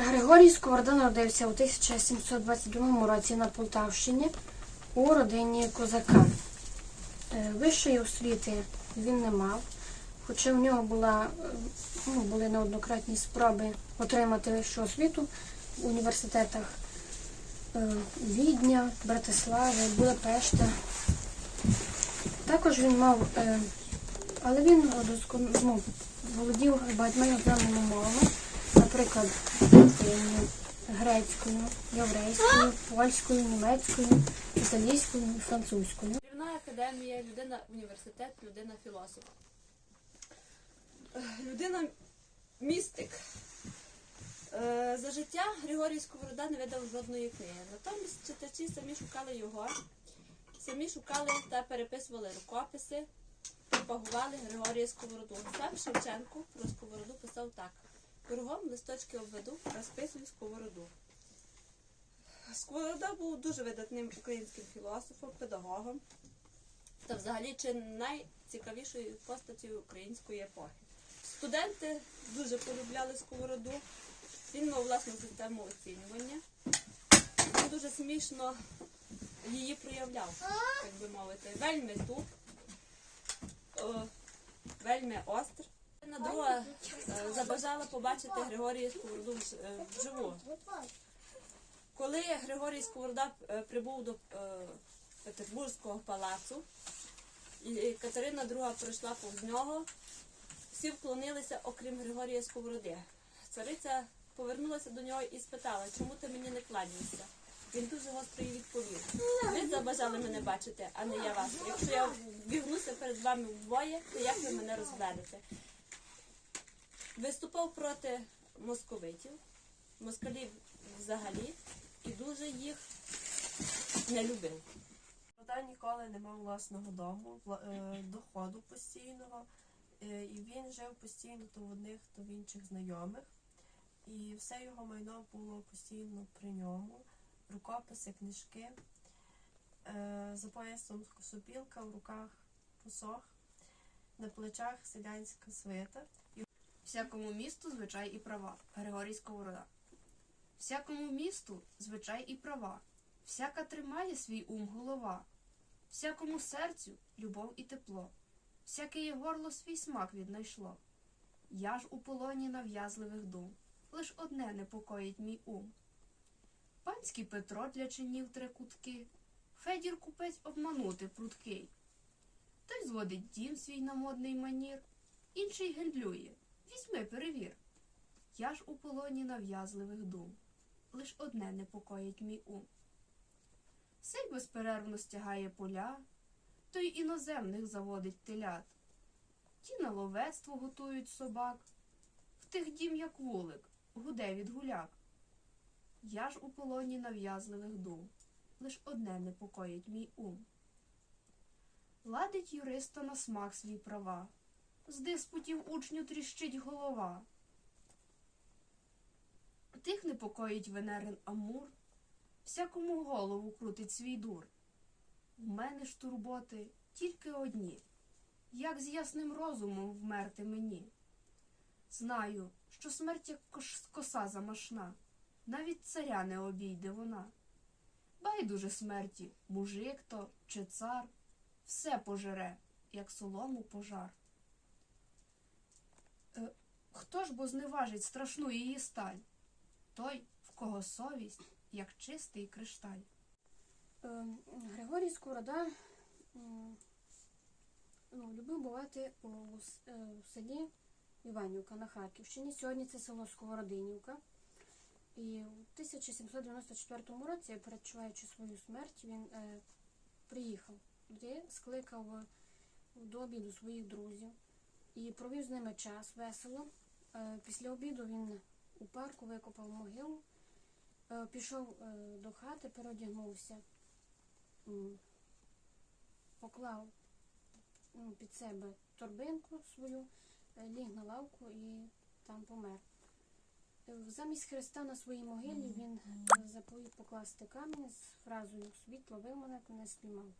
Григорій Сковорода народився у 1722 році на Полтавщині у родині козака. Е, Вищої освіти він не мав, хоча в нього була, ну, були неоднократні спроби отримати вищу освіту в університетах е, Відня, Братислави, Будапешта. Також він мав, е, але він ну, володів багатьма іноземними мовами, наприклад, грецькою, єврейською, польською, німецькою, італійською і французькою. Керівна академія, людина університет, людина філософ. Е, Людина містик. Е, За життя Григорій Сковорода не видав жодної книги. Натомість читачі самі шукали його, самі шукали та переписували рукописи, пропагували Григорія Сковороду. Сам Шевченко про Сковороду писав так. Кругом листочки обведу, розписую Сковороду. Сковорода був дуже видатним українським філософом, педагогом та взагалі чи найцікавішою постаттю української епохи. Студенти дуже полюбляли сковороду. Він мав власну систему оцінювання. Він дуже смішно її проявляв, так би мовити. Вельми туп, вельми остр. Одна друга е, забажала побачити Григорія Сковороду е, вживу. Коли Григорій Сковорода е, прибув до Петербурзького палацу, і Катерина II пройшла повз нього, всі вклонилися, окрім Григорія Сковороди. Цариця повернулася до нього і спитала, чому ти мені не кланяєшся? Він дуже гостро їй відповів. Ви забажали мене бачити, а не я вас. Якщо я вбігнуся перед вами вдвоє, то як ви мене розведете? Виступав проти московитів, москалів взагалі, і дуже їх не любив. Богдан ніколи не мав власного дому, е, доходу постійного, е, і він жив постійно то в одних, то в інших знайомих. І все його майно було постійно при ньому. Рукописи, книжки, е, за поясом сопілка, в руках посох, на плечах селянська свита. Всякому місту звичай і права. Григорій Сковорода. Всякому місту звичай і права. Всяка тримає свій ум голова. Всякому серцю любов і тепло. Всяке є горло свій смак віднайшло. Я ж у полоні нав'язливих дум. Лиш одне непокоїть мій ум. Панський Петро для чинів три кутки. Федір купець обманути прудкий. Той зводить дім свій на модний манір, інший гендлює. Візьми, перевір. Я ж у полоні нав'язливих дум. Лиш одне непокоїть мій ум. Сей безперервно стягає поля, той іноземних заводить телят. Ті на ловецтво готують собак, в тих дім, як вулик, гуде від гуляк. Я ж у полоні нав'язливих дум, лиш одне непокоїть мій ум. Ладить юриста на смак свій права, з диспутів учню тріщить голова. Тих непокоїть Венерин Амур, всякому голову крутить свій дур. В мене ж турботи тільки одні, як з ясним розумом вмерти мені. Знаю, що смерть як коса замашна, навіть царя не обійде вона. Байдуже смерті, мужик то чи цар, все пожере, як солому пожар. Хто ж бо зневажить страшну її сталь? Той, в кого совість, як чистий кришталь. Е, Григорій Сковорода м, ну, любив бувати у, е, в селі Іванівка на Харківщині. Сьогодні це село Сковородинівка. І у 1794 році, передчуваючи свою смерть, він е, приїхав туди, скликав е, до обіду своїх друзів і провів з ними час весело. Е, після обіду він у парку викопав могилу, е, пішов е, до хати, переодягнувся, поклав ну, під себе торбинку свою, ліг на лавку і там помер. Замість Христа на своїй могилі він заповів покласти камінь з фразою Світло вив не спіймав.